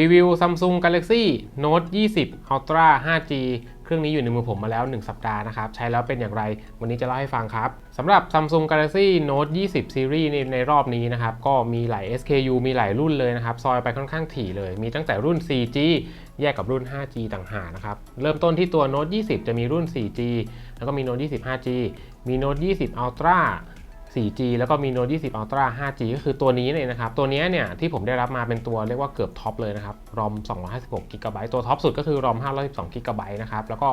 รีวิว Samsung Galaxy Note 20 Ultra 5G เครื่องนี้อยู่ในมือผมมาแล้ว 1 สัปดาห์นะครับ ใช้แล้วเป็นอย่างไร วันนี้จะเล่าให้ฟังครับสำหรับ Samsung Galaxy Note 20 Series ในในรอบนี้นะครับ ก็มีหลาย SKU มีหลายรุ่นเลยนะครับ ซอยไปค่อนข้างถี่เลย มีตั้งแต่รุ่น 4G แยกกับรุ่น 5G ต่างหากนะครับ เริ่มต้นที่ตัว Note 20 จะมีรุ่น 4G แล้วก็มี Note 20 5G มี Note 20 Ultra 4G แล้วก็มี Note 20 Ultra 5G ก็คือตัวนี้เลยนะครับ ตัวนี้เนี่ยที่ผมได้รับมาเป็นตัวเรียกว่าเกือบท็อปเลยนะครับ ROM 256 GB ตัวท็อปสุดก็คือ ROM 512 GB นะครับ แล้วก็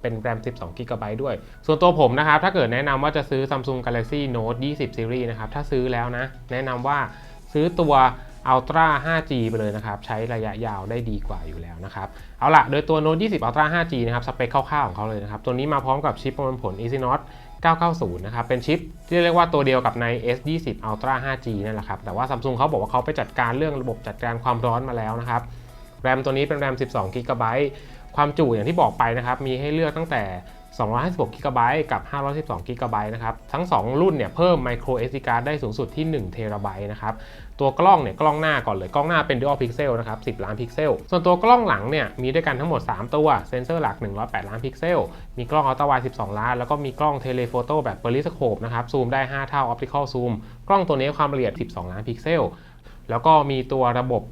เป็นแรม12 GB ด้วย ส่วนตัวผมนะครับ ถ้าเกิดแนะนำว่าจะซื้อ Samsung Galaxy Note 20 Series นะครับ ถ้าซื้อแล้วนะ แนะนำว่าซื้อตัว Ultra 5G ไปเลยนะครับ ใช้ระยะยาวได้ดีกว่าอยู่แล้วนะครับ เอาล่ะโดยตัว Note 20 Ultra 5G นะครับ สเปคคร่าวๆของเขาเลยนะครับ ตัวนี้มาพร้อมกับชิปประมวลผล Exynos 990 นะครับ เป็นชิปที่เรียกว่าตัวเดียวกับใน S20 Ultra 5G นั่นแหละครับ แต่ว่า Samsung เขาบอกว่าเขาไปจัดการเรื่องระบบจัดการความร้อนมาแล้วนะครับ แรมตัวนี้เป็นแรม 12 GB ความจุอย่างที่บอกไปนะครับ มีให้เลือกตั้งแต่ 256 GB กับ 512 GB นะครับ ทั้ง 2 รุ่นเนี่ยเพิ่ม micro SD card ได้สูงสุดที่1 t b นะครับ ตัวกล้องเนี่ยกล้องหน้าก่อนเลยกล้องหน้าเป็น dual pixel นะครับ 10 ล้านพิกเซล ส่วนตัวกล้องหลังเนี่ยมีด้วยกันทั้งหมด 3 ตัว เซนเซอร์หลัก 108 ล้านพิกเซล มีกล้องอัลตราไวด์12 ล้าน แล้วก็มีกล้องเทเลโฟโต้แบบ periscope นะครับ ซูมได้ 5 เท่า optical zoom กล้องตัวนี้ความละเอียด 12 ล้านพิกเซล แล้วก็มีตัวระบบ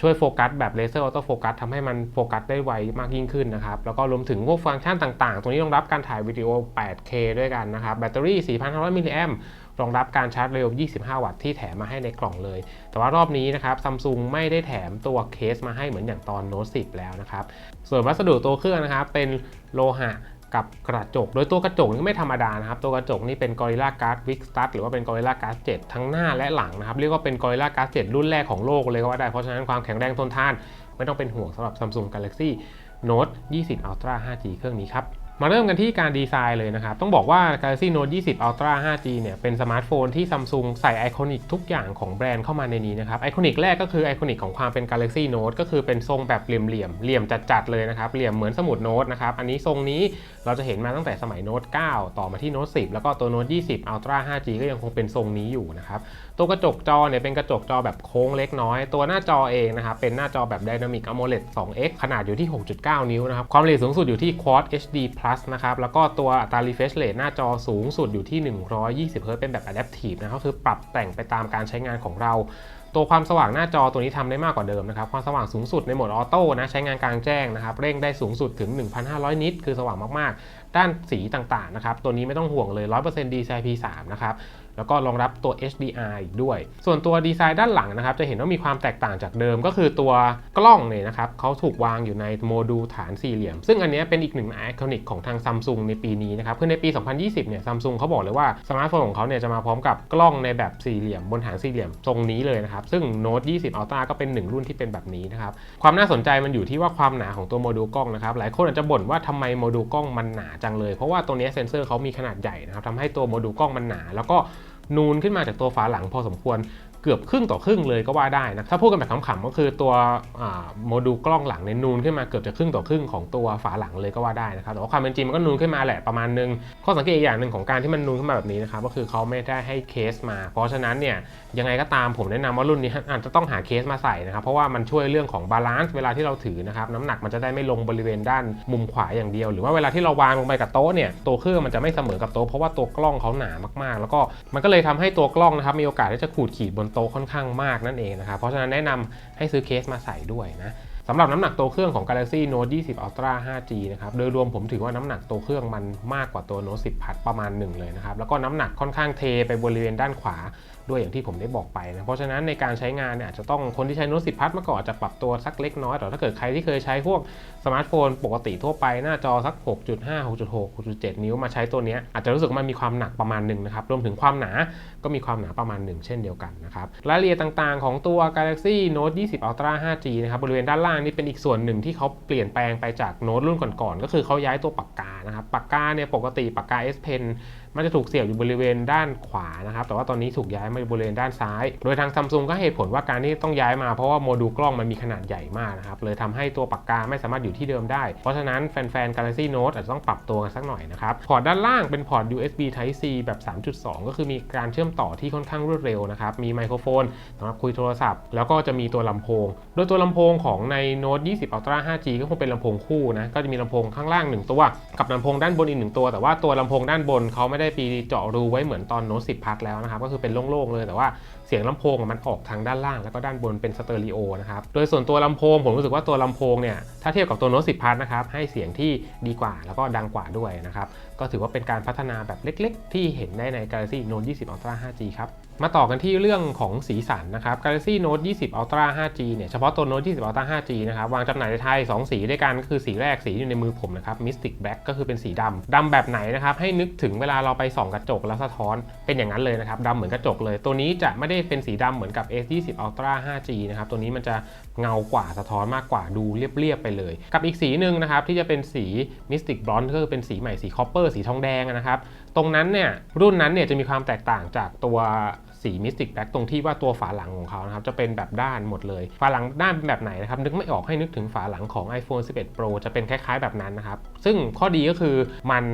ช่วยโฟกัสแบบเลเซอร์ออโต้โฟกัสทำให้มันโฟกัสได้ไวมากยิ่งขึ้นนะครับ แล้วก็รวมถึงพวกฟังก์ชันต่างๆ ตรงนี้รองรับการถ่ายวิดีโอ 8K ด้วยกันนะครับ แบตเตอรี่ 4,500 มิลลิแอมรองรับการชาร์จเร็ว 25 วัตต์ที่แถมมาให้ในกล่องเลย แต่ว่ารอบนี้นะครับซัมซุงไม่ได้แถมตัวเคสมาให้เหมือนอย่างตอน Note 10 แล้วนะครับ ส่วนวัสดุตัวเครื่องนะครับเป็นโลหะ กับกระจก โดยตัวกระจกนี่ไม่ธรรมดานะครับ ตัวกระจกนี่เป็น Gorilla Glass Big Stud หรือว่าเป็น Gorilla Glass 7 ทั้งหน้าและหลังนะครับ เรียกว่าเป็น Gorilla Glass 7 รุ่นแรกของโลกเลยก็ว่าได้ เพราะฉะนั้นความแข็งแรงทนทาน ไม่ต้องเป็นห่วงสำหรับ Samsung Galaxy Note 20 Ultra 5G เครื่องนี้ครับ มาเริ่มกันที่การดีไซน์เลยนะครับ ต้องบอกว่า Galaxy Note 20 Ultra 5G เนี่ยเป็นสมาร์ทโฟนที่ Samsung ใส่ไอคอนิกทุกอย่างของแบรนด์เข้ามาในนี้นะครับไอคอนิกแรกก็คือไอคอนิกของความเป็น Galaxy Note ก็คือเป็นทรงแบบเหลี่ยมเหลี่ยมเหลี่ยมจัดๆเลยนะครับ เหลี่ยมเหมือนสมุดโน้ตนะครับ อันนี้ทรงนี้เราจะเห็นมาตั้งแต่สมัย Note 9ต่อมาที่ Note 10 แล้วก็ตัว Note 20 Ultra 5G ก็ยังคงเป็นทรงนี้อยู่นะครับ ตัวกระจกจอเนี่ยเป็นกระจกจอแบบโค้งเล็กน้อย ตัวหน้าจอเองนะครับเป็นหน้าจอแบบ Dynamic AMOLED 2x ขนาดอยู่ที่ 6.9 นิ้วนะครับความละเอียดสูงสุดอยู่ที่ Quad HD Plus นะครับ แล้วก็ตัวอัตรา refresh rate หน้าจอสูงสุดอยู่ที่ 120 Hz เป็นแบบ adaptive นะครับก็คือปรับแต่งไปตามการใช้งานของเรา ตัวความสว่างหน้าจอตัวนี้ทำได้มากกว่าเดิมนะครับ ความสว่างสูงสุดในโหมดออโต้นะใช้งานกลางแจ้งนะครับ เร่งได้สูงสุดถึง 1,500 นิต คือสว่างมากๆ ด้านสีต่างๆนะครับ ตัวนี้ไม่ต้องห่วงเลย 100% DCI-P3 นะครับ แล้วก็รองรับตัว HDR อีกด้วย ส่วนตัวดีไซน์ด้านหลังนะครับ จะเห็นว่ามีความแตกต่างจากเดิมก็คือตัวกล้องเนี่ยนะครับเขาถูกวางอยู่ในโมดูลฐานสี่เหลี่ยม ซึ่งอันนี้เป็นอีกหนึ่งไอคอนิกของทางซัมซุงในปีนี้นะครับคือในปี 2020 เนี่ยซัมซุงเขาบอกเลยว่าสมาร์ทโฟนของเขาเนี่ยจะมาพร้อมกับกล้องในแบบสี่เหลี่ยมบนฐานสี่เหลี่ยมทรงนี้เลยนะครับ ซึ่ง Note 20 Ultra ก็เป็นหนึ่งรุ่นที่เป็นแบบนี้นะครับ ความน่าสนใจมันอยู่ที่ว่าความหนาของตัวโมดูลกล้องนะครับ หลายคนอาจจะบ่นว่าทำไมโมดูลกล้องมันหนาจังเลย เพราะว่าตัวนี้เซนเซอร์เขามีขนาดใหญ่นะครับทำให้ตัวโมดูลกล้องมันหนา แล้วก็ นูนขึ้นมาจากตัวฝาหลังพอสมควร เกือบครึ่งต่อครึ่งเลยก็ว่าได้นะถ้าพูดกันแบบขำๆก็คือตัวโมดูลกล้องหลังเนี่ยนูนขึ้นมาเกือบจะครึ่งต่อครึ่งของตัวฝาหลังเลยก็ว่าได้นะครับแต่ว่าความเป็นจริงมันก็นูนขึ้นมาแหละประมาณนึงข้อสังเกตอีกอย่างหนึ่งของการที่มันนูนขึ้นมาแบบนี้นะครับก็คือเขาไม่ได้ให้เคสมา เพราะฉะนั้นเนี่ยยังไงก็ตามผมแนะนำว่ารุ่นนี้อาจจะต้องหาเคสมาใส่นะครับเพราะว่ามันช่วยเรื่องของบาลานซ์เวลาที่เราถือนะครับน้ำหนักมันจะได้ไม่ลงบริเวณด้านมุมขวาอย่างเดียว หรือว่าเวลาที่เราวางลงไปกับโต๊ะเนี่ยตัวเครื่องมันจะไม่เสมอกับโต๊ะเพราะว่าตัวกล้องเขาหนามากๆ แล้วก็มันก็เลยทำให้ตัวกล้องนะครับมีโอกาสที่จะขูดขีดบนโตค่อนข้างมากนั่นเองนะครับ เพราะฉะนั้นแนะนำให้ซื้อเคสมาใส่ด้วยนะสำหรับน้ำหนักตัวเครื่องของ Galaxy Note 20 Ultra 5G นะครับ โดยรวมผมถือว่าน้ำหนักตัวเครื่องมันมากกว่าตัว Note 10 Plus ประมาณหนึ่งเลยนะครับ แล้วก็น้ำหนักค่อนข้างเทไปบริเวณด้านขวา ด้วยอย่างที่ผมได้บอกไปนะเพราะฉะนั้นในการใช้งานเนี่ยอาจจะต้องคนที่ใช้ Note 10 Plus มาก่อนจะปรับตัวสักเล็กน้อยแต่ถ้าเกิดใครที่เคยใช้พวกสมาร์ทโฟนปกติทั่วไปหน้าจอสัก 6.5 6.6 6.7 นิ้วมาใช้ตัวนี้อาจจะรู้สึกมันมีความหนักประมาณหนึ่งนะครับรวมถึงความหนาก็มีความหนาประมาณหนึ่งเช่นเดียวกันนะครับรายละเอียดต่างๆ ของตัว Galaxy Note 20 Ultra 5G นะครับบริเวณด้านล่างนี่เป็นอีกส่วนหนึ่งที่เขาเปลี่ยนแปลงไปจากโน้ตรุ่นก่อนๆก็คือเขาย้ายตัวปากกานะครับปากกาเนี่ยปกติปากกา S Pen มันจะถูกเสียบอยู่บริเวณด้านขวานะครับ แต่ว่าตอนนี้ถูกย้ายมาบริเวณด้านซ้าย โดยทางซัมซุงก็เหตุผลว่าการที่ต้องย้ายมาเพราะว่าโมดูลกล้องมันมีขนาดใหญ่มากนะครับ เลยทำให้ตัวปากกาไม่สามารถอยู่ที่เดิมได้ เพราะฉะนั้นแฟนๆ Galaxy Note อาจจะต้องปรับตัวกันสักหน่อยนะครับ พอร์ตด้านล่างเป็นพอร์ต USB Type C แบบ 3.2 ก็คือมีการเชื่อมต่อที่ค่อนข้างรวดเร็วนะครับ มีไมโครโฟนสำหรับคุยโทรศัพท์ แล้วก็จะมีตัวลำโพง โดยตัวลำโพงของใน Note 20 Ultra 5G ก็คงเป็นลำโพงคู่นะ ก็จะมีลำโพงข้างล่าง 1 ตัว กับลำโพงด้านบนอีกหนึ่งตัว แต่ว่าตัวลำโพงด้านบนเขาไม่ได้ปีเจาะรูไว้เหมือนตอน Note 10 Plus แล้วนะครับก็คือเป็นโล่งๆเลยแต่ว่าเสียงลำโพงมันออกทางด้านล่างแล้วก็ด้านบนเป็นสเตอริโอนะครับโดยส่วนตัวลำโพงผมรู้สึกว่าตัวลำโพงเนี่ยถ้าเทียบกับตัว Note 10 Plus นะครับให้เสียงที่ดีกว่าแล้วก็ดังกว่าด้วยนะครับก็ถือว่าเป็นการพัฒนาแบบเล็ก ๆ ที่เห็นได้ใน Galaxy Note 20 Ultra 5G ครับ มาต่อกันที่เรื่องของสีสันนะครับ Galaxy Note 20 Ultra 5G เนี่ยเฉพาะตัว Note 20 Ultra 5G นะครับวางจำหน่ายในไทย 2 สีด้วยกันก็คือสีแรกสีที่อยู่ในมือผมนะครับ Mystic Black ก็คือเป็นสีดำดำแบบไหนนะครับ ให้นึกถึงเวลาเราไปส่องกระจกแล้วสะท้อนเป็นอย่างนั้นเลยนะครับดำเหมือนกระจกเลย ตัวนี้จะไม่ได้เป็นสีดำเหมือนกับ S20 Ultra 5G นะครับตัวนี้มันจะเงากว่าสะท้อนมากกว่าดูเรียบๆไปเลย กับอีกสีหนึ่งนะครับที่จะเป็นสี Mystic Bronze ก็คือเป็นสีใหม่สีคอปเปอร์สีทองแดงนะครับตรงนั้นเนี่ยรุ่นนั้นเนี่ยจะมีความแตกต่างจากตัว สีมิสติกแบ็กตรงที่ว่าตัวฝาหลังของเขานะครับจะเป็นแบบด้านหมดเลย ฝาหลังด้านเป็นแบบไหนนะครับนึกไม่ออกให้นึกถึงฝาหลังของ iPhone 11 Pro จะเป็นคล้ายๆแบบนั้นนะครับ ซึ่งข้อดีก็คือมัน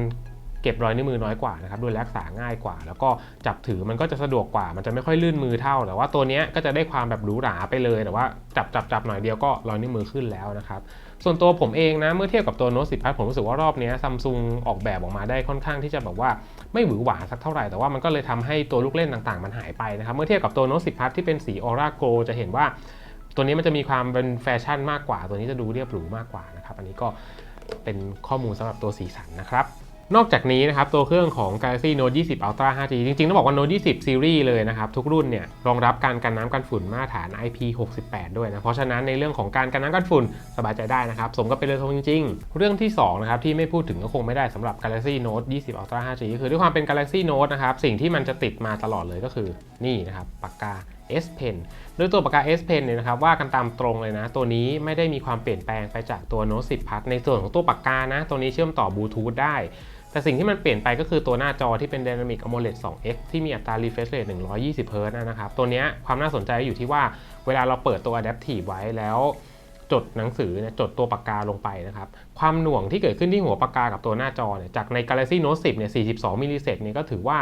เก็บรอยนิ้วมือน้อยกว่านะครับดูแลรักษาง่ายกว่า แล้วก็จับถือมันก็จะสะดวกกว่า มันจะไม่ค่อยลื่นมือเท่า แต่ว่าตัวนี้ก็จะได้ความแบบหรูหราไปเลย แต่ว่าจับจับจับหน่อยเดียวก็รอยนิ้วมือขึ้นแล้วนะครับ ส่วนตัวผมเองนะเมื่อเทียบกับตัวโน้ตสิบพาผมรู้สึกว่ารอบนี้ซัมซุงออกแบบออกมาได้ค่อนข้างที่จะแบบว่าไม่หวือหวาสักเท่าไหร่แต่ว่ามันก็เลยทำให้ตัวลูกเล่นต่างๆ มันหายไปนะครับเมื่อเทียบกับตัวโน้ตสิบพาที่เป็นสีออร่าโกลจะเห็นว่า ตัวนี้มันจะมีความเป็นแฟชั่นมากกว่า ตัวนี้จะดูเรียบหรูมากกว่านะครับอันนี้ก็เป็นข้อมูลสำหรับตัวสีสันนะครับ นอกจากนี้นะครับตัวเครื่องของ Galaxy Note 20 Ultra 5G จริงๆ ต้องบอกว่า Note 20 Series เลยนะครับ ทุกรุ่นเนี่ยรองรับการกันน้ำกันฝุ่นมาตรฐาน IP68 ด้วยนะ เพราะฉะนั้นในเรื่องของการกันน้ำกันฝุ่นสบายใจได้นะครับ สมกับเป็นเรือธงจริงๆ เรื่องที่2นะครับที่ไม่พูดถึงก็คงไม่ได้สำหรับ Galaxy Note 20 Ultra 5G ก็คือด้วยความเป็น Galaxy Note นะครับสิ่งที่มันจะติดมาตลอดเลยก็คือนี่นะครับปากกา S Pen โดยตัวปากกา S Pen เนี่ยนะครับว่ากันตามตรงเลยนะ ตัวนี้ไม่ได้มีความเปลี่ยนแปลงไปจากตัว Note 10 Plus ในส่วนของตัวปากกานะ ตัวนี้เชื่อมต่อบลูทูธได้ แต่สิ่งที่มันเปลี่ยนไปก็คือตัวหน้าจอที่เป็น Dynamic AMOLED 2X ที่มีอัตรา refresh rate 120 Hz นะครับ ตัวนี้ความน่าสนใจอยู่ที่ว่าเวลาเราเปิดตัว Adaptive ไว้แล้วจดหนังสือเนี่ยจดตัวปากกาลงไปนะครับ ความหน่วงที่เกิดขึ้นที่หัวปากกากับตัวหน้าจอเนี่ยจากใน Galaxy Note 10 เนี่ย 42 มิลลิเซกเนี่ยก็ถือว่า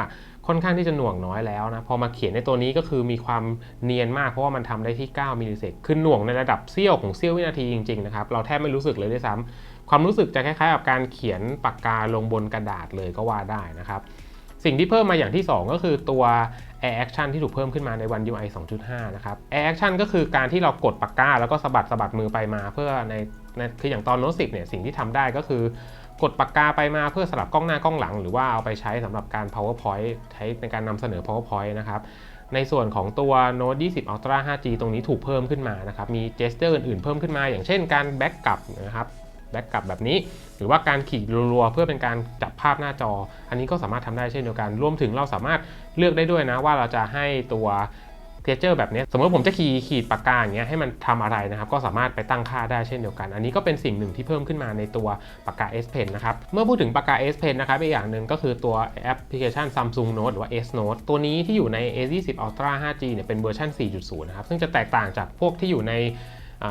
ค่อนข้างที่จะหน่วงน้อยแล้วนะพอมาเขียนในตัวนี้ก็คือมีความเนียนมากเพราะว่ามันทำได้ที่ 9 มิลลิเซกคือหน่วงในระดับเสี้ยวของเสี้ยววินาทีจริงๆนะครับเราแทบไม่รู้สึกเลยด้วยซ้ำความรู้สึกจะคล้ายๆกับการเขียนปากกาลงบนกระดาษเลยก็ว่าได้นะครับสิ่งที่เพิ่มมาอย่างที่ 2 ก็คือตัว Air Action ที่ถูกเพิ่มขึ้นมาในวัน UI 2.5 นะครับ Air Action ก็คือการที่เรากดปากกาแล้วก็สะบัดสะบัดมือไปมา เพื่อในในคืออย่างตอนโน้ต10เนี่ยสิ่งที่ทำได้ก็คือ กดปากกาไปมาเพื่อสลับกล้องหน้ากล้องหลัง หรือว่าเอาไปใช้สำหรับการ powerpoint ใช้ในการนำเสนอ powerpoint นะครับในส่วนของตัว Note 20 Ultra 5G ตรงนี้ถูกเพิ่มขึ้นมานะครับ มีเจสเจอร์อื่นๆเพิ่มขึ้นมา อย่างเช่นการแบ็กกลับนะครับ แบ็กกลับแบบนี้ หรือว่าการขีดรัวๆ เพื่อเป็นการจับภาพหน้าจอ อันนี้ก็สามารถทำได้เช่นเดียวกัน รวมถึงเราสามารถเลือกได้ด้วยนะว่าเราจะให้ตัว เทเจอร์แบบนี้สมมติผมจะขีดขีดปากกาอย่างเงี้ยให้มันทำอะไรนะครับ ก็สามารถไปตั้งค่าได้เช่นเดียวกัน อันนี้ก็เป็นสิ่งหนึ่งที่เพิ่มขึ้นมาในตัวปากกา S Pen นะครับ เมื่อพูดถึงปากกา S Pen นะครับอีกอย่างหนึ่งก็คือตัวแอปพลิเคชัน Samsung Note หรือว่า S Note ตัวนี้ที่อยู่ใน A20 Ultra 5G เนี่ยเป็นเวอร์ชัน4.0 นะครับ ซึ่งจะแตกต่างจากพวกที่อยู่ใน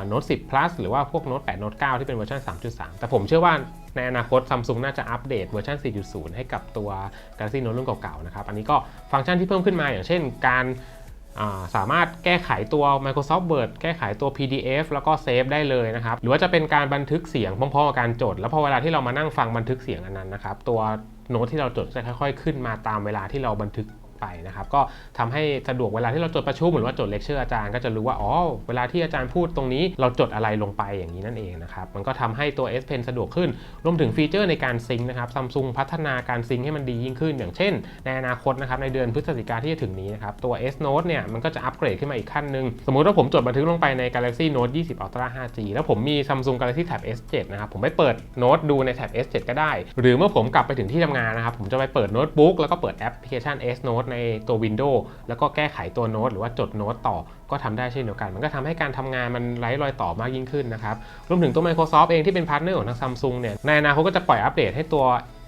โน้ต10 plus หรือว่าพวกโน้ต8โน้ต9ที่เป็นเวอร์ชัน3.3 แต่ผมเชื่อว่าในอนาคต Samsung น่าจะอัปเดตเวอร์ชัน4.0 ให้กับตัว Galaxy Note รุ่นเก่าๆ นะครับ อันนี้ก็ฟังก์ชันที่เพิ่มขึ้นมาอย่างเช่นการ สามารถแก้ไขตัว Microsoft Word แก้ไขตัว PDF แล้วก็เซฟได้เลยนะครับ หรือว่าจะเป็นการบันทึกเสียงพร้อมๆกับการจด แล้วพอเวลาที่เรามานั่งฟังบันทึกเสียงอันนั้นนะครับ ตัวโน้ตที่เราจดจะค่อยๆ ขึ้นมาตามเวลาที่เราบันทึก ไปนะครับก็ทำให้สะดวกเวลาที่เราจดประชุมหรือว่าจดเลคเชอร์อาจารย์ก็จะรู้ว่าอ๋อเวลาที่อาจารย์พูดตรงนี้ เราจดอะไรลงไปอย่างนี้นั่นเองนะครับมันก็ทำให้ตัว S Pen สะดวกขึ้นรวมถึงฟีเจอร์ในการซิงค์นะครับซัมซุงพัฒนาการซิงค์ให้มันดียิ่งขึ้น อย่างเช่น ในอนาคตนะครับในเดือนพฤศจิกาที่จะถึงนี้นะครับตัว S Note เนี่ยมันก็จะอัปเกรดขึ้นมาอีกขั้นหนึ่งสมมุติว่าผมจดบันทึกลงไปใน Galaxy Note 20 Ultra 5G แล้วผมมี Samsung Galaxy Tab S7 นะครับผมไปเปิดโน้ตดูใน Tab S7 ก็ได้ หรือเมื่อผมกลับไปถึงที่ทำงานนะครับผมจะไปเปิดโน้ตบุ๊กแล้วก็เปิดแอปพลิเคชัน S Note ในตัว Windows แล้วก็แก้ไขตัวโน้ตหรือว่าจดโน้ตต่อก็ทำได้เช่นเดียวกัน มันก็ทำให้การทำงานมันไร้รอยต่อมากยิ่งขึ้นนะครับ รวมถึงตัว Microsoft เองที่เป็นพาร์ทเนอร์ของทางซัมซุงเนี่ย ในอนาคตก็จะปล่อยอัปเดตให้ตัว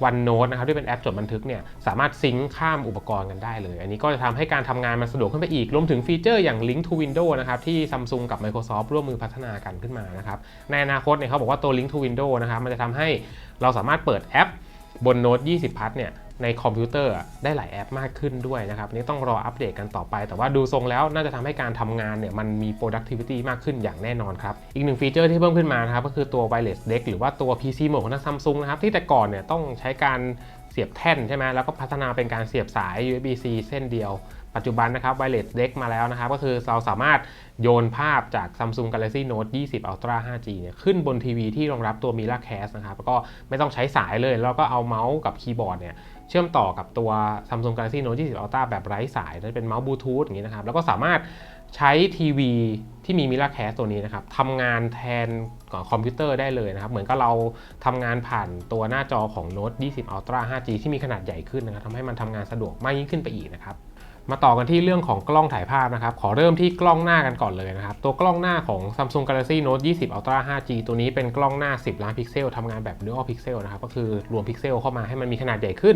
OneNote นะครับที่เป็นแอปจดบันทึกเนี่ยสามารถซิงค์ข้ามอุปกรณ์กันได้เลย อันนี้ก็จะทำให้การทำงานมันสะดวกขึ้นไปอีก รวมถึงฟีเจอร์อย่าง Link to Windows นะครับที่ซัมซุงกับ Microsoft ร่วมมือพัฒนากันขึ้นมานะครับ ในอนาคตเนี่ยเขาบอกว่าตัว Link to Windows นะครับมันจะทำให้เราสามารถเปิดแอปบน Note 20 Plus เนี่ย ในคอมพิวเตอร์ได้หลายแอปมากขึ้นด้วยนะครับนี่ต้องรออัปเดตกันต่อไป แต่ว่าดูทรงแล้วน่าจะทำให้การทำงานเนี่ยมันมี productivity มากขึ้นอย่างแน่นอนครับ อีกหนึ่งฟีเจอร์ที่เพิ่มขึ้นมานะครับก็คือตัว wireless Deck หรือว่าตัว PC Mode ของทาง Samsung นะครับที่แต่ก่อนเนี่ยต้องใช้การเสียบแท่นใช่ไหมแล้วก็พัฒนาเป็นการเสียบสาย USB-C เส้นเดียวปัจจุบันนะครับ wireless Deck มาแล้วนะครับ ก็คือเราสามารถโยนภาพจาก Samsung Galaxy Note 20 Ultra 5G เนี่ยขึ้นบนทีวีที่รองรับตัว Miracast นะครับแล้วก็ไม่ต้องใช้สายเลย แล้วก็เอาเมาส์กับคีย์บอร์ดเนี่ย เชื่อมต่อกับตัว Samsung Galaxy Note 20 Ultra แบบไร้สายจะเป็นเมาส์บลูทูธอย่างนี้นะครับ แล้วก็สามารถใช้ทีวีที่มี Miracast ตัวนี้นะครับทำงานแทนกับคอมพิวเตอร์ได้เลยนะครับ เหมือนกับเราทำงานผ่านตัวหน้าจอของ Note 20 Ultra 5G ที่มีขนาดใหญ่ขึ้นนะครับทำให้มันทำงานสะดวกมากยิ่งขึ้นไปอีกนะครับ มาต่อกันที่เรื่องของกล้องถ่ายภาพนะครับ ขอเริ่มที่กล้องหน้ากันก่อนเลยนะครับ ตัวกล้องหน้าของ Samsung Galaxy Note 20 Ultra 5G ตัวนี้เป็นกล้องหน้า 10 ล้านพิกเซลทำงานแบบ Dual Pixel นะครับ ก็คือรวมพิกเซลเข้ามาให้มันมีขนาดใหญ่ขึ้น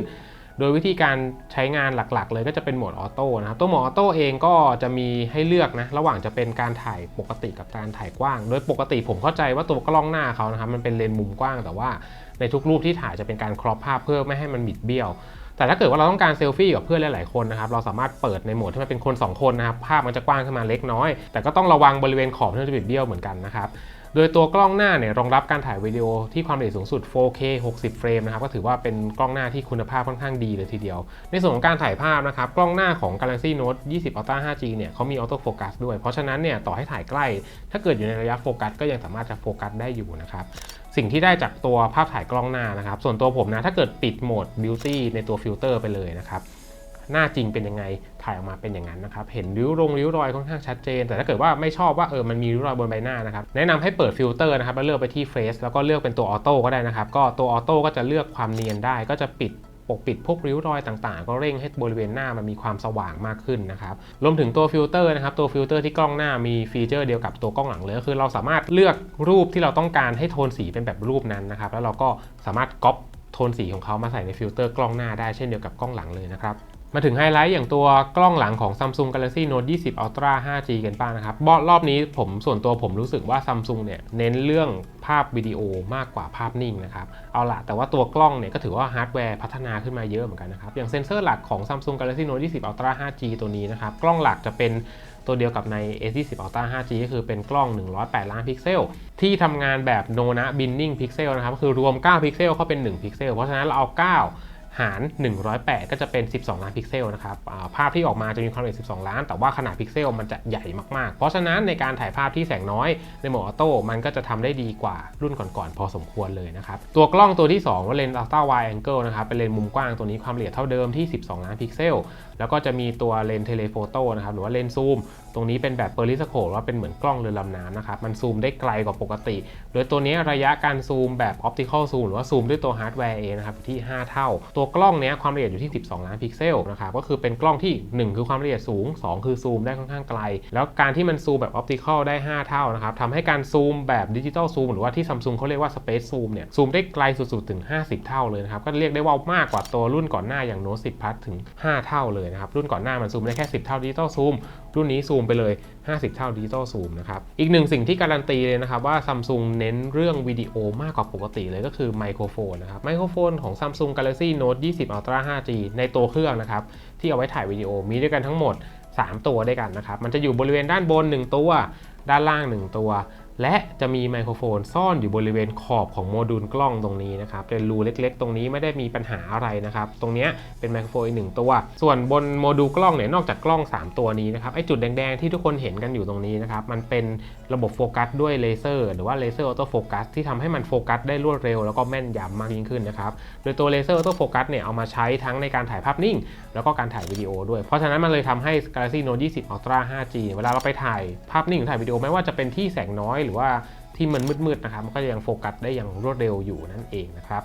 โดยวิธีการใช้งานหลักๆ เลยก็จะเป็นโหมดออโต้นะครับ ตัวโหมดออโต้เองก็จะมีให้เลือกนะ ระหว่างจะเป็นการถ่ายปกติกับการถ่ายกว้าง โดยปกติผมเข้าใจว่าตัวกล้องหน้าเขานะครับ มันเป็นเลนส์มุมกว้าง แต่ว่าในทุกรูปที่ถ่ายจะเป็นการครอปภาพเพื่อไม่ให้มันบิดเบี้ยว แต่ถ้าเกิดว่าเราต้องการเซลฟี่กับเพื่อนหลายๆคนนะครับเราสามารถเปิดในโหมดที่มันเป็นคน 2 คนนะครับภาพมันจะกว้างขึ้นมาเล็กน้อย แต่ก็ต้องระวังบริเวณขอบที่มันจะบิดเบี้ยวเหมือนกันนะครับโดยตัวกล้องหน้าเนี่ยรองรับการถ่ายวิดีโอที่ความละเอียดสูงสุด 4K 60 เฟรมนะครับก็ถือว่าเป็นกล้องหน้าที่คุณภาพค่อนข้างดีเลยทีเดียว ในส่วนของการถ่ายภาพนะครับกล้องหน้าของ Galaxy Note 20 Ultra 5G เนี่ยเขามีออโต้โฟกัสด้วย เพราะฉะนั้นเนี่ยต่อให้ถ่ายใกล้ ถ้าเกิดอยู่ในระยะโฟกัสก็ยังสามารถจะโฟกัสได้อยู่นะครับ สิ่งที่ได้จากตัวภาพถ่ายกล้องหน้านะครับ ส่วนตัวผมนะ ถ้าเกิดปิดโหมด Beauty ในตัวฟิลเตอร์ไปเลยนะครับ หน้าจริงเป็นยังไงถ่ายออกมาเป็นอย่างนั้นนะครับ เห็นริ้วรงริ้วรอยค่อนข้างชัดเจน แต่ถ้าเกิดว่าไม่ชอบว่าเออมันมีริ้วรอยบนใบหน้านะครับ แนะนำให้เปิดฟิลเตอร์นะครับแล้วเลือกไปที่เฟสแล้วก็เลือกเป็นตัวออโต้ก็ได้นะครับ ก็ตัวออโต้ก็จะเลือกความเนียนได้ ก็จะปิด ปกปิดพวกริ้วรอยต่างๆ ก็เร่งให้บริเวณหน้ามันมีความสว่างมากขึ้นนะครับรวมถึงตัวฟิลเตอร์นะครับตัวฟิลเตอร์ที่กล้องหน้ามีฟีเจอร์เดียวกับตัวกล้องหลังเลยก็คือเราสามารถเลือกรูปที่เราต้องการให้โทนสีเป็นแบบรูปนั้นนะครับแล้วเราก็สามารถก๊อปโทนสีของเขามาใส่ในฟิลเตอร์กล้องหน้าได้เช่นเดียวกับกล้องหลังเลยนะครับ มาถึงไฮไลท์อย่างตัวกล้องหลังของ Samsung Galaxy Note 20 Ultra 5G กันบ้างนะครับรอบนี้ผมส่วนตัวผมรู้สึกว่า Samsung เนี่ยเน้นเรื่องภาพวิดีโอมากกว่าภาพนิ่งนะครับเอาละแต่ว่าตัวกล้องเนี่ยก็ถือว่าฮาร์ดแวร์พัฒนาขึ้นมาเยอะเหมือนกันนะครับอย่างเซ็นเซอร์หลักของ Samsung Galaxy Note 20 Ultra 5G ตัวนี้นะครับกล้องหลักจะเป็นตัวเดียวกับใน S20 Ultra 5G ก็คือเป็นกล้อง 108 ล้านพิกเซล ที่ทำงานแบบ No Na Binning Pixel นะครับก็คือรวม 9 พิกเซลเข้าเป็น 1 พิกเซล เพราะฉะนั้นเราเอา 9 หาร 108 ก็จะเป็น 12 ล้านพิกเซลนะครับภาพที่ออกมาจะมีความละเอียด 12 ล้าน แต่ว่าขนาดพิกเซลมันจะใหญ่มากๆ เพราะฉะนั้นในการถ่ายภาพที่แสงน้อยในโหมดออโต้มันก็จะทำได้ดีกว่ารุ่นก่อนๆ พอสมควรเลยนะครับ ตัวกล้องตัวที่ 2 ว่าเลนส์ Ultra Wide Angle นะครับ เป็นเลนส์มุมกว้างตัวนี้ความละเอียดเท่าเดิมที่ 12 ล้านพิกเซล แล้วก็จะมีตัวเลนส์เทเลโฟโต้นะครับ หรือว่าเลนส์ซูม ตรงนี้เป็นแบบเปอร์ลิสโคปว่าเป็นเหมือนกล้องเรือลำน้ำนะครับ มันซูมได้ไกลกว่าปกติ โดยตัวนี้ระยะการซูมแบบออปติคอลซูมหรือว่าซูมด้วยตัวฮาร์ดแวร์เองนะครับที่ 5 เท่า ตัวกล้องเนี้ยความละเอียดอยู่ที่ 12 ล้านพิกเซลนะครับก็คือเป็นกล้องที่ 1 คือความละเอียดสูง 2 คือซูมได้ค่อนข้างไกล แล้วการที่มันซูมแบบออปติคอลได้ 5 เท่านะครับทำให้การซูมแบบดิจิตอลซูมหรือว่าที่ซัมซุงเขาเรียกว่าสเปซซูมเนี่ยซูมได้ไกลสุดๆถึง 50 เท่าเลยนะครับก็เรียกได้ว่ามากกว่าตัวรุ่นก่อนหน้าอย่าง Note 10 Plus ถึง 5 เท่าเลยนะครับรุ่นก่อนหน้ามันซูมได้แค่ 10 เท่าดิจิตอลซูมรุ่นนี้ซูมไปเลย 50 เท่าดิจิตอลซูมนะครับ อีกหนึ่งสิ่งที่การันตีเลยนะครับว่าซัมซุงเน้นเรื่องวิดีโอมากกว่าปกติเลยก็คือไมโครโฟนนะครับ ไมโครโฟนของ Samsung Galaxy Note 20 Ultra 5G ในตัวเครื่องนะครับ ที่เอาไว้ถ่ายวิดีโอมีด้วยกันทั้งหมด 3 ตัวด้วยกันนะครับ มันจะอยู่บริเวณด้านบน 1 ตัว ด้านล่าง 1 ตัว และจะมีไมโครโฟนซ่อนอยู่บริเวณขอบของโมดูลกล้องตรงนี้นะครับเป็นรูเล็กๆ ตรงนี้ไม่ได้มีปัญหาอะไรนะครับตรงนี้เป็นไมโครโฟนอีกหนึ่งตัว ส่วนบนโมดูลกล้องเนี่ยนอกจากกล้อง 3 ตัวนี้นะครับไอจุดแดงๆที่ทุกคนเห็นกันอยู่ตรงนี้นะครับมันเป็นระบบโฟกัสด้วยเลเซอร์หรือว่าเลเซอร์ออโต้โฟกัสที่ทำให้มันโฟกัสได้รวดเร็วแล้วก็แม่นยำมากยิ่งขึ้นนะครับโดยตัวเลเซอร์ออโต้โฟกัสเนี่ยเอามาใช้ทั้งในการถ่ายภาพนิ่ง แล้วก็การถ่ายวิดีโอด้วย เพราะฉะนั้นมันเลยทำให้ Galaxy Note 20 Ultra 5G เวลาเราไปถ่ายภาพนิ่งหรือถ่ายวิดีโอไม่ว่าจะเป็นที่แสงน้อยหรือว่าที่มันมืดๆนะครับมันก็ยังโฟกัสได้อย่างรวดเร็วอยู่นั่นเองนะครับ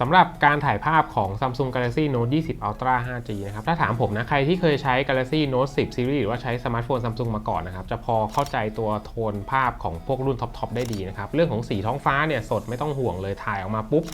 สำหรับการถ่ายภาพของ Samsung Galaxy Note 20 Ultra 5G นะครับ ถ้าถามผมนะ ใครที่เคยใช้ Galaxy Note 10 Series หรือว่าใช้สมาร์ทโฟน Samsung มาก่อนนะครับ จะพอเข้าใจตัวโทนภาพของพวกรุ่นท็อปๆได้ดีนะครับ เรื่องของสีท้องฟ้าเนี่ย สดไม่ต้องห่วงเลยถ่ายออกมาปุ๊บ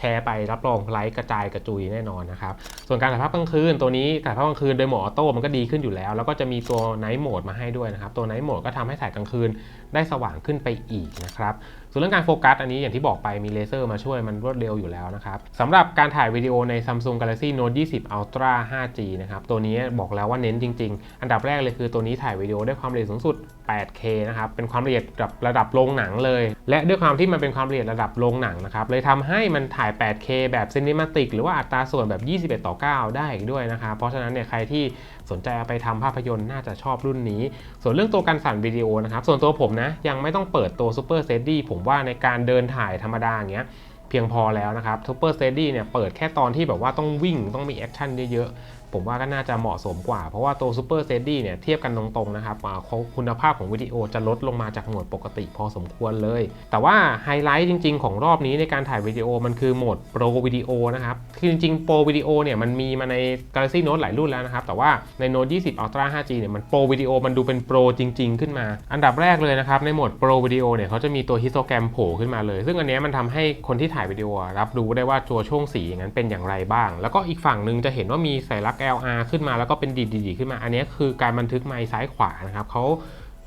แชร์ไปรับรองไลค์กระจายกระจุยแน่นอนนะครับ ส่วนการถ่ายภาพกลางคืนตัวนี้ถ่ายภาพกลางคืนโดยหมออโต้มันก็ดีขึ้นอยู่แล้ว แล้วก็จะมีตัวไนท์โหมดมาให้ด้วยนะครับ ตัวไนท์โหมดก็ทำให้ถ่ายกลางคืนได้สว่างขึ้นไปอีกนะครับ ส่วนเรื่องการโฟกัสอันนี้อย่างที่บอกไปมีเลเซอร์มาช่วยมันรวดเร็วอยู่แล้วนะครับสำหรับการถ่ายวิดีโอใน Samsung Galaxy Note 20 Ultra 5G นะครับตัวนี้บอกแล้วว่าเน้นจริง ๆ อันดับแรกเลยคือตัวนี้ถ่ายวิดีโอได้ความละเอียดสูงสุด 8K นะครับเป็นความละเอียดแบบระดับโรงหนังเลย และด้วยความที่มันเป็นความละเอียดระดับโรงหนังนะครับเลยทำให้มันถ่าย 8K แบบ Cinematic หรือว่าอัตราส่วนแบบ 21 ต่อ 9 ได้อีกด้วยนะครับเพราะฉะนั้นเนี่ยใครที่ สนใจเอาไปทำภาพยนตร์น่าจะชอบรุ่นนี้ ส่วนเรื่องตัวการสั่นวิดีโอนะครับ ส่วนตัวผมนะยังไม่ต้องเปิดตัวซูเปอร์เซดี้ผมว่าในการเดินถ่ายธรรมดาอย่างเงี้ยเพียงพอแล้วนะครับซูเปอร์เซดี้เนี่ยเปิดแค่ตอนที่แบบว่าต้องวิ่งต้องมีแอคชั่นเยอะๆ ผมว่าก็น่าจะเหมาะสมกว่า เพราะว่าตัว Super Steady เนี่ยเทียบกันตรงๆนะครับอ่าคุณภาพของวิดีโอจะลดลงมาจากโหมดปกติพอสมควรเลย แต่ว่าไฮไลท์จริง ๆ ของรอบนี้ในการถ่ายวิดีโอมันคือโหมด Pro Video นะครับ คือจริงๆ Pro Video เนี่ยมันมีมาใน Galaxy Note หลายรุ่นแล้วนะครับ แต่ว่าใน Note 20 Ultra 5G เนี่ยมัน Pro Video มันดูเป็น Pro จริง ๆ ขึ้นมา อันดับแรกเลยนะครับในโหมด Pro Video เนี่ยเขาจะมีตัวฮิสโตแกรมโผล่ขึ้นมาเลย ซึ่งอันนี้มันทำให้คนที่ถ่ายวิดีโอรับรู้ได้ว่าตัวช่วงสีอย่างนั้นเป็นอย่างไรบ้าง แล้วก็อีกฝั่งหนึ่งจะเห็นว่ามีสัญลักษ LR ขึ้นมาแล้วก็เป็นดีๆขึ้นมา อันนี้คือการบันทึกไมค์ซ้ายขวานะครับเขา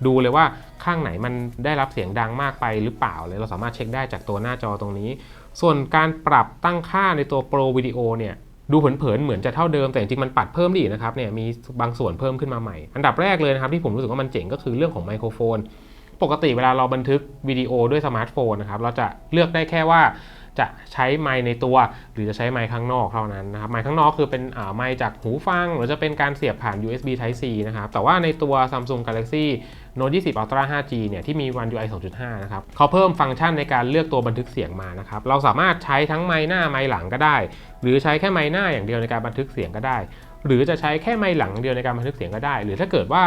ดูเลยว่าข้างไหนมันได้รับเสียงดังมากไปหรือเปล่าเลยเราสามารถเช็คได้จากตัวหน้าจอตรงนี้ ส่วนการปรับตั้งค่าในตัว Pro Video เนี่ยดูเผินๆเหมือนจะเท่าเดิมแต่จริงๆมันปัดเพิ่มดีนะครับเนี่ยมีบางส่วนเพิ่มขึ้นมาใหม่ อันดับแรกเลยนะครับที่ผมรู้สึกว่ามันเจ๋งก็คือเรื่องของไมโครโฟน ปกติเวลาเราบันทึกวิดีโอด้วยสมาร์ทโฟนนะครับเราจะเลือกได้แค่ว่าจะใช้ไมค์ในตัว หรือจะใช้ไมค์ข้างนอกเท่านั้นนะครับไมค์ข้างนอกคือเป็นไมค์จากหูฟัง หรือจะเป็นการเสียบผ่าน USB Type C นะครับแต่ว่าในตัว Samsung Galaxy Note 20 Ultra 5G เนี่ยที่มี One UI 2.5 นะครับเขาเพิ่มฟังก์ชันในการเลือกตัวบันทึกเสียงมานะครับเราสามารถใช้ทั้งไมค์หน้าไมค์หลังก็ได้ หรือใช้แค่ไมค์หน้าอย่างเดียวในการบันทึกเสียงก็ได้ หรือจะใช้แค่ไมค์หลังเดียวในการบันทึกเสียงก็ได้ หรือถ้าเกิดว่า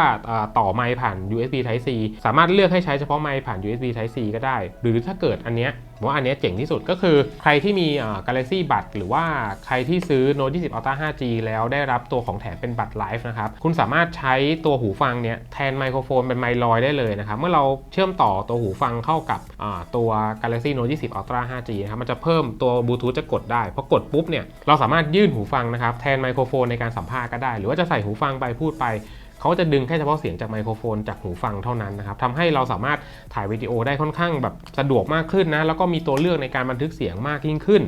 ต่อไมค์ผ่าน USB Type C สามารถเลือกให้ใช้เฉพาะไมค์ผ่าน USB Type C ก็ได้ หรือถ้าเกิดอันเนี้ยผมว่าอันนี้เจ๋งที่สุดก็คือใครที่มี Galaxy บัตรหรือว่าใครที่ซื้อ Note 20 Ultra 5G แล้วได้รับตัวของแถมเป็นบัตรไลฟ์นะครับ คุณสามารถใช้ตัวหูฟังเนี้ยแทนไมโครโฟนเป็นไมค์ลอยได้เลยนะครับ เมื่อเราเชื่อมต่อตัวหูฟังเข้ากับตัว Galaxy Note 20 Ultra 5G นะครับ มันจะเพิ่มตัวบลูทูธจะกดได้พอกดปุ๊บเนี่ยเราสามารถยื่นหูฟังนะครับแทนไมโครโฟนในการสัมภาษณ์ก็ได้ หรือว่าจะใส่หูฟังไปพูดไป เขาจะดึงแค่เฉพาะเสียงจากไมโครโฟนจากหูฟังเท่านั้นนะครับทำให้เราสามารถถ่ายวิดีโอได้ค่อนข้างแบบสะดวกมากขึ้นนะแล้วก็มีตัวเลือกในการบันทึกเสียงมากยิ่งขึ้น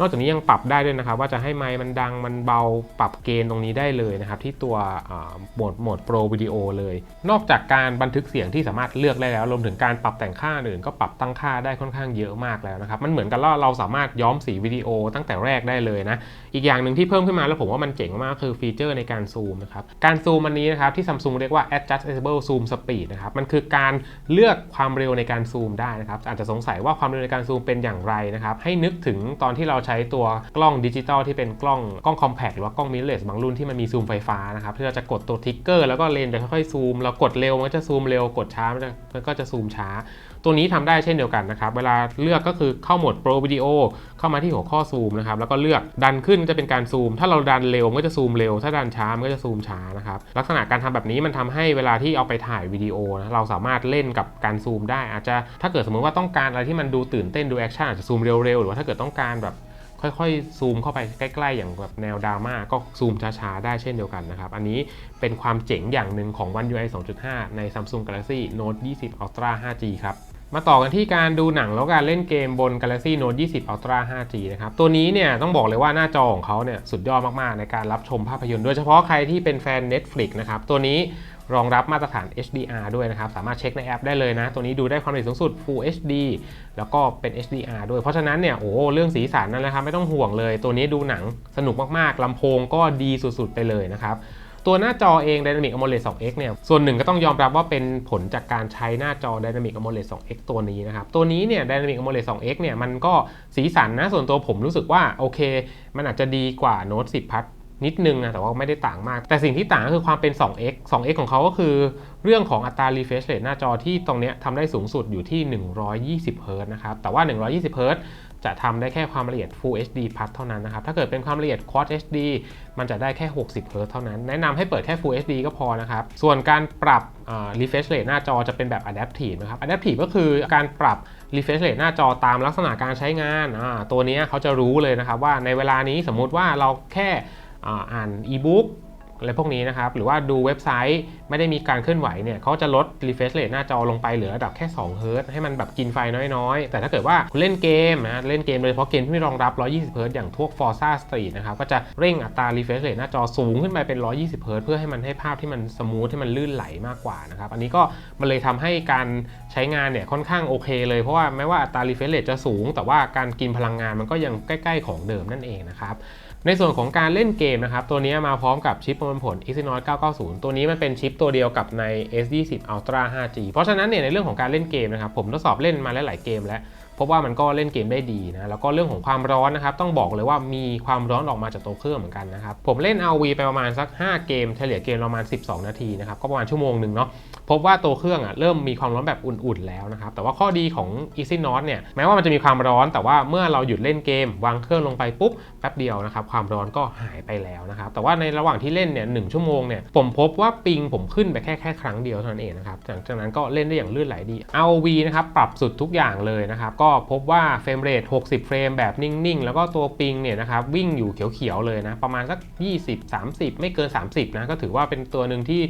นอกจากนี้ยังปรับได้ด้วยนะครับ ว่าจะให้ไมค์มันดังมันเบาปรับเกณฑ์ตรงนี้ได้เลยนะครับ ที่ตัวโหมดโหมดโปรวิดีโอเลย นอกจากการบันทึกเสียงที่สามารถเลือกได้แล้วรวมถึงการปรับแต่งค่าอื่นก็ปรับตั้งค่าได้ค่อนข้างเยอะมากแล้วนะครับมันเหมือนกันว่าเราสามารถย้อมสีวิดีโอตั้งแต่แรกได้เลยนะอีกอย่างหนึ่งที่เพิ่มขึ้นมาแล้วผมว่ามันเจ๋งมากคือฟีเจอร์ในการซูมนะครับการซูมอันนี้นะครับที่ซัมซุงเรียกว่า adjustable zoom speed นะครับมันคือการเลือกความเร็วในการซูมได้นะครับอาจจะสงสัยว่าความเร็วในการซูมเป็นอย่างไรนะครับให้นึกถึงตอนที่เราใช้ตัวกล้องดิจิตอลที่เป็นกล้องกล้องคอมแพคหรือว่ากล้องมิเรสบางรุ่นที่มันมีซูมไฟฟ้านะครับที่เราจะกดตัวทิกเกอร์แล้วก็เลนจะค่อยๆซูมเรากดเร็วมันก็จะซูมเร็วกดช้ามันก็จะซูมช้า ตัวนี้ทำได้เช่นเดียวกันนะครับ เวลาเลือกก็คือเข้าโหมด Pro Video เข้ามาที่หัวข้อซูมนะครับแล้วก็เลือกดันขึ้นจะเป็นการซูม ถ้าเราดันเร็วมันก็จะซูมเร็ว ถ้าดันช้ามันก็จะซูมช้านะครับลักษณะการทำแบบนี้มันทำให้เวลาที่เอาไปถ่ายวิดีโอนะเราสามารถเล่นกับการซูมได้อาจจะถ้าเกิดสมมติว่าต้องการอะไรที่มันดูตื่นเต้นดูแอคชั่นอาจจะซูมเร็วๆหรือว่าถ้าเกิดต้องการแบบ ค่อยๆ ซูมเข้าไปใกล้ ๆ อย่างแบบแนวดราม่าก็ซูมช้า ๆ ได้เช่นเดียวกันนะครับ อันนี้เป็นความเจ๋งอย่างหนึ่งของ One UI 2.5 ใน Samsung Galaxy Note 20 Ultra 5G ครับมาต่อกันที่การดูหนังแล้วการเล่นเกมบน Galaxy Note 20 Ultra 5G นะครับ ตัวนี้เนี่ยต้องบอกเลยว่าหน้าจอของเขาเนี่ยสุดยอดมาก ๆ ในการรับชมภาพยนตร์ โดยเฉพาะใครที่เป็นแฟน Netflix นะครับ ตัวนี้ รองรับมาตรฐาน HDR ด้วยนะครับ สามารถเช็คในแอปได้เลยนะ ตัวนี้ดูได้ความละเอียดสูงสุด Full HD แล้วก็เป็น HDR ด้วย เพราะฉะนั้นเนี่ย โอ้เรื่องสีสันนั่นแหละครับ ไม่ต้องห่วงเลย ตัวนี้ดูหนังสนุกมากๆ ลำโพงก็ดีสุดๆ ไปเลยนะครับตัวหน้าจอเอง Dynamic AMOLED 2X เนี่ย ส่วนหนึ่งก็ต้องยอมรับว่าเป็นผลจากการใช้หน้าจอ Dynamic AMOLED 2X ตัวนี้นะครับ ตัวนี้เนี่ย Dynamic AMOLED 2X เนี่ย มันก็สีสันนะ ส่วนตัวผมรู้สึกว่า โอเค มันอาจจะดีกว่า Note 10 Plus นิดนึงนะแต่ว่าไม่ได้ต่างมาก แต่สิ่งที่ต่างก็คือความเป็น 2x 2x ของเขาก็คือ เรื่องของอัตรา refresh rate หน้าจอที่ตรงเนี้ยทำได้สูงสุดอยู่ที่ 120 Hz นะครับ แต่ว่า 120 Hz จะทำได้แค่ความละเอียด Full HD Plus เท่านั้นนะครับ ถ้าเกิดเป็นความละเอียด Quad HD มันจะได้แค่ 60 Hz เท่านั้น แนะนำให้เปิดแค่ Full HD ก็พอนะครับ ส่วนการปรับ refresh rate หน้าจอจะเป็นแบบ adaptive นะครับ adaptive ก็คือการปรับ refresh rate หน้าจอตามลักษณะการใช้งาน ตัวนี้เขาจะรู้เลยนะครับว่าในเวลานี้สมมติว่าเราแค่ อ่านอ่าน e-book อะไรพวกนี้นะครับ หรือว่าดูเว็บไซต์ไม่ได้มีการเคลื่อนไหวเนี่ยเขาจะลด refresh rate หน้าจอลงไปเหลือระดับแค่2เฮิร์ตให้มันแบบกินไฟน้อยๆ แต่ถ้าเกิดว่าคุณเล่นเกมนะเล่นเกมโดยเฉพาะเกมที่ไม่รองรับ120เฮิร์ตอย่างพวก Forza Street นะครับ ก็จะเร่งอัตรา refresh rate หน้าจอสูงขึ้นไปเป็น120เฮิร์ตเพื่อให้มันให้ภาพที่มันสมูทให้มันลื่นไหลมากกว่านะครับอันนี้ก็มันเลยทำให้การใช้งานเนี่ยค่อนข้างโอเค เลยเพราะว่าแม้ว่าอัตรา refresh rate จะสูง แต่ว่าการกินพลังงานมันก็ยังใกล้ ๆ ของเดิมนั่นเองนะครับ ในส่วนของการเล่นเกมนะครับ ตัวนี้มาพร้อมกับชิปประมวลผล Exynos 990 ตัวนี้มันเป็นชิปตัวเดียวกับใน S20 Ultra 5G เพราะฉะนั้นเนี่ยในเรื่องของการเล่นเกมนะครับ ผมทดสอบเล่นมาหลายๆเกมแล้วพบว่ามันก็เล่นเกมได้ดีนะ แล้วก็เรื่องของความร้อนนะครับ ต้องบอกเลยว่ามีความร้อนออกมาจากตัวเครื่องเหมือนกันนะครับ ผมเล่น RV ไปประมาณสัก 5 เกม เฉลี่ยเกมประมาณ 12 นาทีนะครับ ก็ประมาณชั่วโมงหนึ่งเนาะ พบว่าตัวเครื่องอะเริ่มมีความร้อนแบบอุ่นๆแล้วนะครับ แต่ว่าข้อดีของ Exynos เนี่ยแม้ว่ามันจะมีความร้อนแต่ว่าเมื่อเราหยุดเล่นเกม วางเครื่องลงไปปุ๊บแป๊บเดียวนะครับความร้อนก็หายไปแล้วนะครับแต่ว่าในระหว่างที่เล่นเนี่ยหชั่วโมงเนี่ยผมพบว่าปิงผมขึ้นไปแค่แค่ครั้งเดียวเท่านั้นเองนะครับหลังจากนั้นก็เล่นได้อย่างลื่นไหลดี ROV นะครับปรับสุดทุกอย่างเลยนะครับก็พบว่าเฟรมเรท60 เฟรมแบบนิ่งๆ แล้วก็ตัวปิงเนี่ยนะครับวิ่งอยู่เขียวๆเลยนะประมาณสัก 20 30 ไม่เกิน 30นะก็ถือว่าเป็นตัวหนึ่งที่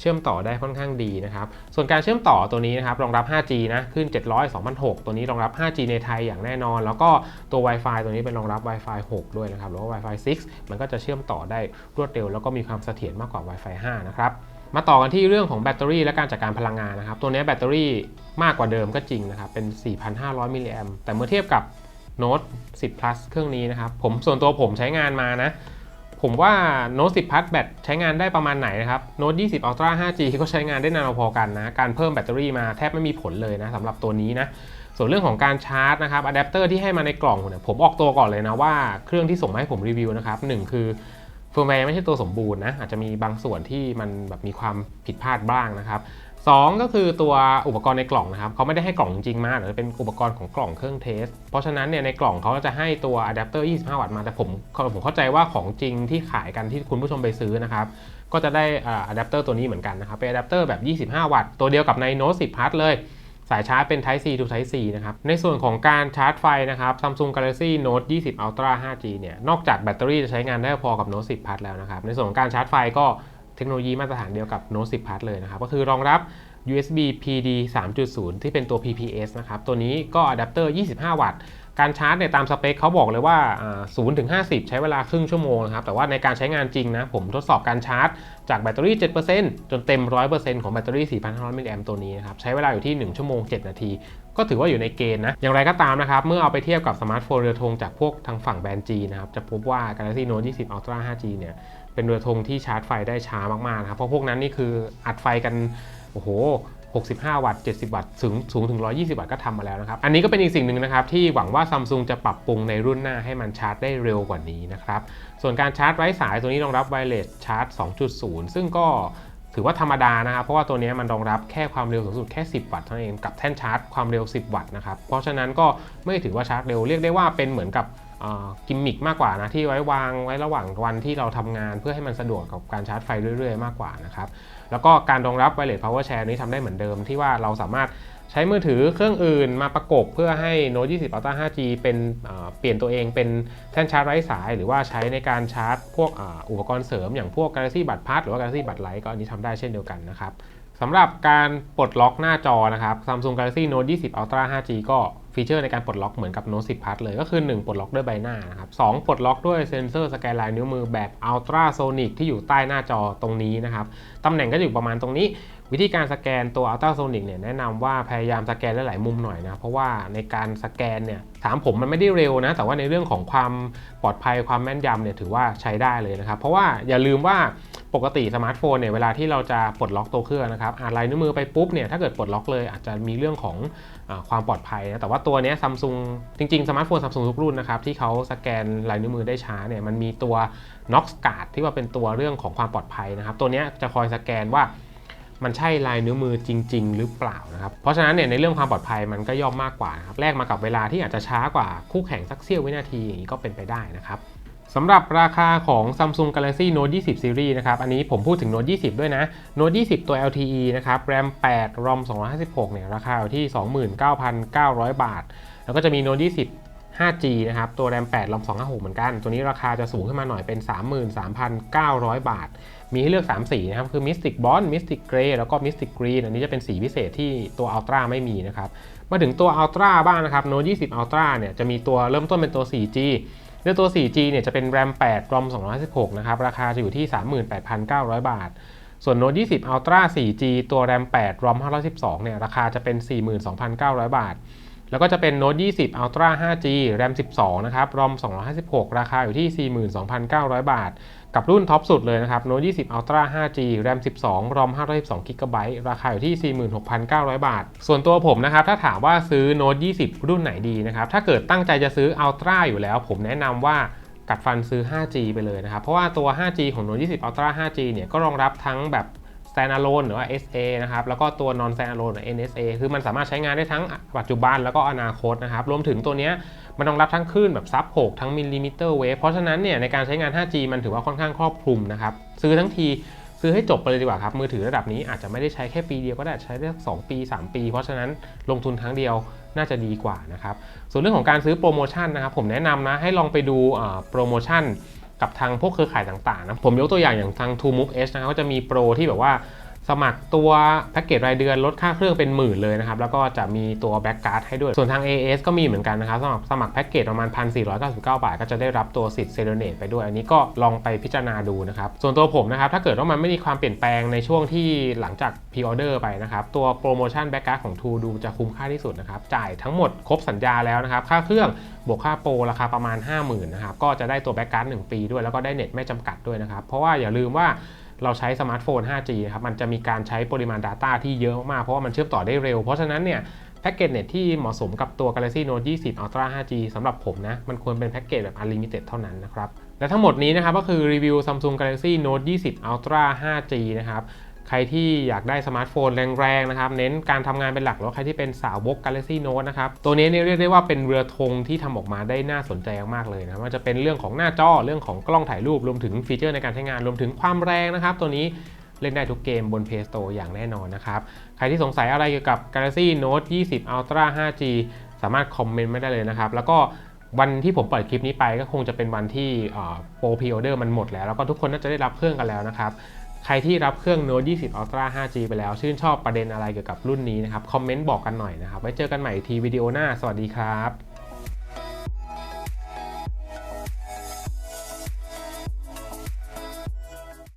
เชื่อมต่อได้ค่อนข้างดีนะครับส่วนการเชื่อมต่อตัวนี้นะครับรองรับ 5G นะขึ้น 700 2006 ตัวนี้รองรับ 5G ในไทยอย่างแน่นอน แล้วก็ตัว Wi-Fi ตัวนี้เป็นรองรับ Wi-Fi 6 ด้วยนะครับหรือว่า Wi-Fi 6 มันก็จะเชื่อมต่อได้รวดเร็ว แล้วก็มีความเสถียรมากกว่า Wi-Fi 5 นะครับมาต่อกันที่เรื่องของแบตเตอรี่และการจัดการพลังงานนะครับ ตัวนี้แบตเตอรี่มากกว่าเดิมก็จริงนะครับ เป็น 4,500 มิลลิแอมแต่เมื่อเทียบกับ Note 10 Plus เครื่องนี้นะครับ ผมส่วนตัวผมใช้งานมานะ ผมว่า Note 10 Plus แบตใช้งานได้ประมาณไหนนะครับ Note 20 Ultra 5G ก็ใช้งานได้นานพอกันนะ การเพิ่มแบตเตอรี่มาแทบไม่มีผลเลยนะสำหรับตัวนี้นะส่วนเรื่องของการชาร์จนะครับอะแดปเตอร์ที่ให้มาในกล่องเนี่ยผมออกตัวก่อนเลยนะว่าเครื่องที่ส่งมาให้ผมรีวิวนะครับหนึ่งคือเฟิร์มแวร์ไม่ใช่ตัวสมบูรณ์นะอาจจะมีบางส่วนที่มันแบบมีความผิดพลาดบ้างนะครับ สองก็คือตัวอุปกรณ์ในกล่องนะครับเขาไม่ได้ให้กล่องจริงมาแต่เป็นอุปกรณ์ของกล่องเครื่องเทส เพราะฉะนั้นเนี่ยในกล่องเขาจะให้ตัวอะแดปเตอร์ 25 วัตต์มาแต่ผมผมเข้าใจว่าของจริงที่ขายกันที่คุณผู้ชมไปซื้อนะครับก็จะได้อะแดปเตอร์ตัวนี้เหมือนกันนะครับเป็นอะแดปเตอร์แบบ 25 วัตต์ตัวเดียวกับใน Note 10 Plus เลยสายชาร์จเป็น Type C to Type C นะครับ ในส่วนของการชาร์จไฟนะครับ Samsung Galaxy Note 20 Ultra 5G เนี่ย นอกจากแบตเตอรี่จะใช้งานได้พอกับ Note 10 Plus แล้วนะครับ ในส่วนของการชาร์จไฟก็ เทคโนโลยีมาตรฐานเดียวกับ Note 10 Plus เลยนะครับ ก็คือรองรับ USB PD 3.0 ที่เป็นตัว PPS นะครับ ตัวนี้ก็อะแดปเตอร์ 25 วัตต์ การชาร์จเนี่ยตามสเปคเขาบอกเลยว่า 0 ถึง 50 ใช้เวลาครึ่งชั่วโมงนะครับ แต่ว่าในการใช้งานจริงนะ ผมทดสอบการชาร์จ จากแบตเตอรี่ 7%จนเต็ม 100%ของแบตเตอรี่ 4,500 มิลลิแอมตัวนี้นะครับ ใช้เวลาอยู่ที่ 1 ชั่วโมง 7 นาที ก็ถือว่าอยู่ในเกณฑ์นะ อย่างไรก็ตามนะครับ เมื่อเอาไปเทียบกับสมาร์ทโฟนเรือธงจากพวกทางฝั่งแบรนด์ G นะครับ จะพบว่า Galaxy Note 20 Ultra 5G เนี่ย เป็นเรือธงที่ชาร์จไฟได้ช้ามากๆนะครับเพราะพวกนั้นนี่คืออัดไฟกันโอ้โห 65 วัตต์ 70 วัตต์สูงสูงถึง 120 วัตต์ก็ทำมาแล้วนะครับ อันนี้ก็เป็นอีกสิ่งหนึ่งนะครับ ที่หวังว่า Samsung จะปรับปรุงในรุ่นหน้าให้มันชาร์จได้เร็วกว่านี้นะครับ ส่วนการชาร์จไร้สายตัวนี้รองรับ Wireless Charge 2.0 ซึ่งก็ถือว่าธรรมดานะครับ เพราะว่าตัวนี้มันรองรับแค่ความเร็วสูงสุดแค่ 10 วัตต์เท่านั้นเองกับแท่นชาร์จความเร็ว 10 วัตต์นะครับ เพราะฉะนั้นก็ไม่ถือว่าชาร์จเร็วเรียกได้ว่าเป็นเหมือนกับ กิมมิกมากกว่านะที่ไว้วางไว้ระหว่างวันที่เราทำงาน เพื่อให้มันสะดวกกับการชาร์จไฟเรื่อยๆ มากกว่านะครับแล้วก็การรองรับ Wireless Power Share นี้ทำได้เหมือนเดิมที่ว่าเราสามารถใช้มือถือเครื่องอื่นมาประกบเพื่อให้ Note 20 Ultra 5G เป็นเปลี่ยนตัวเองเป็นแท่นชาร์จไร้สาย หรือว่าใช้ในการชาร์จพวกอุปกรณ์เสริมอย่างพวก Galaxy Buds Plus หรือว่า Galaxy Buds Lite ก็อันนี้ทำได้เช่นเดียวกันนะครับสำหรับการปลดล็อกหน้าจอนะครับ Samsung Galaxy Note 20 Ultra 5G ก็ ฟีเจอร์ในการปลดล็อกเหมือนกับโน้ตสิบพัทเลย ก็คือ 1 ปลดล็อกด้วยใบหน้านะครับสปลดล็อกด้วยเซ็นเซอร์สกายไลน์นิ้วมือแบบอัลตราโซนิกที่อยู่ใต้หน้าจอตรงนี้นะครับตำแหน่งก็อยู่ประมาณตรงนี้ วิธีการสแกนตัว ultrasonic เนี่ยแนะนำว่าพยายามสแกนหลายๆมุมหน่อยนะ เพราะว่าในการสแกนเนี่ยถามผมมันไม่ได้เร็วนะ แต่ว่าในเรื่องของความปลอดภัยความแม่นยำเนี่ยถือว่าใช้ได้เลยนะครับ เพราะว่าอย่าลืมว่าปกติสมาร์ทโฟนเนี่ยเวลาที่เราจะปลดล็อกตัวเครื่องนะครับอ่านลายนิ้วมือไปปุ๊บเนี่ยถ้าเกิดปลดล็อกเลยอาจจะมีเรื่องของอความปลอดภัยนะแต่ว่าตัวนี้ซัมซุงจริงๆสมาร์ทโฟนซัมซุงทุกรุ่นนะครับที่เขาสแกนลายนิ้วมือได้ช้าเนี่ยมันมีตัว Knox Guard ที่ว่าเป็นตัวเรื่องของความปลอดภัยนะครับตัวนี้จะคอยสแกนว่า มันใช่ลายนิ้วมือจริง ๆ หรือเปล่านะครับ เพราะฉะนั้นเนี่ยในเรื่องความปลอดภัยมันก็ย่อมมากกว่านะครับแลกมากับเวลาที่อาจจะช้ากว่าคู่แข่งสักเสี้ยววินาทีอย่างนี้ก็เป็นไปได้นะครับสำหรับราคาของ Samsung Galaxy Note 20 Series นะครับ อันนี้ผมพูดถึง Note 20 ด้วยนะ Note 20 ตัว LTE นะครับ RAM 8 ROM 256 เนี่ย ราคาอยู่ที่ 29,900 บาท แล้วก็จะมี Note 20 5G นะครับ ตัว RAM 8 ROM 256 เหมือนกัน ตัวนี้ราคาจะสูงขึ้นมาหน่อยเป็น 33,900 บาท มีให้เลือก 3 สีนะครับ คือ Mystic Bond Mystic Grey แล้วก็ Mystic Green อันนี้จะเป็นสีพิเศษที่ตัว Ultra ไม่มีนะครับ มาถึงตัว Ultra บ้างนะครับ Note 20 Ultra เนี่ยจะมีตัวเริ่มต้นเป็นตัว 4G ด้วยตัว 4G เนี่ยจะเป็น RAM 8 ROM 216นะครับ ราคาจะอยู่ที่ 38,900 บาท ส่วน Note 20 Ultra 4G ตัว RAM 8 ROM 512เนี่ยราคาจะเป็น 42,900 บาท แล้วก็จะเป็น Note 20 Ultra 5G RAM 12 นะครับ ROM 256 ราคาอยู่ที่ 42,900 บาท กับรุ่นท็อปสุดเลยนะครับ Note 20 Ultra 5G RAM 12 ROM 512 GB ราคาอยู่ที่ 46,900 บาท ส่วนตัวผมนะครับ ถ้าถามว่าซื้อ Note 20 รุ่นไหนดีนะครับ ถ้าเกิดตั้งใจจะซื้อ Ultra อยู่แล้ว ผมแนะนำว่ากัดฟันซื้อ 5G ไปเลยนะครับ เพราะว่าตัว 5G ของ Note 20 Ultra 5G เนี่ยก็รองรับทั้งแบบ standalone หรือว่า SA นะครับ แล้วก็ตัว non standalone หรือ NSA คือมันสามารถใช้งานได้ทั้งปัจจุบันแล้วก็อนาคตนะครับ รวมถึงตัวเนี้ย มันรองรับทั้งคลื่นแบบซับ 6 ทั้งมิลลิมิเตอร์เวฟเพราะฉะนั้นเนี่ยในการใช้งาน 5G มันถือว่าค่อนข้างครอบคลุมนะครับ ซื้อทั้งทีซื้อให้จบไปเลยดีกว่าครับ มือถือระดับนี้อาจจะไม่ได้ใช้แค่ปีเดียวก็ได้ใช้ได้สัก2ปี 3 ปี เพราะฉะนั้นลงทุนครั้งเดียวน่าจะดีกว่านะครับ ส่วนเรื่องของการซื้อโปรโมชั่นนะครับ ผมแนะนำนะให้ลองไปดูโปรโมชั่นกับทางพวกเครือข่ายต่างๆนะผมยกตัวอย่างอย่างทาง t o m o v e H นะครับก็จะมีโปรที่แบบว่า สมัครตัวแพ็กเกจรายเดือนลดค่าเครื่องเป็นหมื่นเลยนะครับ แล้วก็จะมีตัวแบ็กการ์ดให้ด้วย ส่วนทาง AS ก็มีเหมือนกันนะครับสำหรับสมัครแพ็กเกจประมาณ 1,499 บาท ก็จะได้รับตัวสิทธิ์เซเลเนตไปด้วย อันนี้ก็ลองไปพิจารณาดูนะครับ ส่วนตัวผมนะครับ ถ้าเกิดว่ามันไม่มีความเปลี่ยนแปลงในช่วงที่หลังจากพ r ออเดอร์ไปนะครับ ตัวโปรโมชั่นแบ็กการ์ดของ t ูดูจะคุ้มค่าที่สุดนะครับ จ่ายทั้งหมดครบสัญญาแล้วนะครับ ค่าเครื่องบวกค่าโปรราคาประมาณ 50,000นะครับ ก็จะได้ตัวแบ็กการ์ด1ปีด้วย แล้วก็ได้เน็ตไม่จำกัดด้วยนะครับ เพราะว่าอย่าลืมว่า เราใช้สมาร์ทโฟน 5G ครับมันจะมีการใช้ปริมาณ Data ที่เยอะมากเพราะว่ามันเชื่อมต่อได้เร็ว เพราะฉะนั้นเนี่ยแพ็กเกจเน็ตที่เหมาะสมกับตัว Galaxy Note 20 Ultra 5G สำหรับผมนะ มันควรเป็นแพ็กเกจแบบ Unlimited เท่านั้นนะครับ และทั้งหมดนี้นะครับก็คือรีวิว Samsung Galaxy Note 20 Ultra 5G นะครับ ใครที่อยากได้สมาร์ทโฟนแรงๆนะครับ เน้นการทำงานเป็นหลักแล้วใครที่เป็นสาวบก Galaxy Note นะครับ ตัวนี้เนี่ยเรียกได้ว่าเป็นเรือธงที่ทำออกมาได้น่าสนใจมากๆเลยนะว่าจะเป็นเรื่องของหน้าจอเรื่องของกล้องถ่ายรูปรวมถึงฟีเจอร์ในการใช้งานรวมถึงความแรงนะครับ ตัวนี้เล่นได้ทุกเกมบน Play Store อย่างแน่นอนนะครับ ใครที่สงสัยอะไรเกี่ยวกับ Galaxy Note 20 Ultra 5G สามารถคอมเมนต์ไม่ได้เลยนะครับ แล้วก็วันที่ผมปล่อยคลิปนี้ไปก็คงจะเป็นวันที่โปรพ r ออเดอร์มันหมดแล้ว แล้วก็ทุกคนน่าจะได้รับเครื่องกันแล้วนะครับ ใครที่รับเครื่อง Note 20 Ultra 5G ไปแล้ว ชื่นชอบประเด็นอะไรเกี่ยวกับรุ่นนี้นะครับ คอมเมนต์บอกกันหน่อยนะครับ ไว้เจอกันใหม่ทีวิดีโอหน้า สวัสดีครับ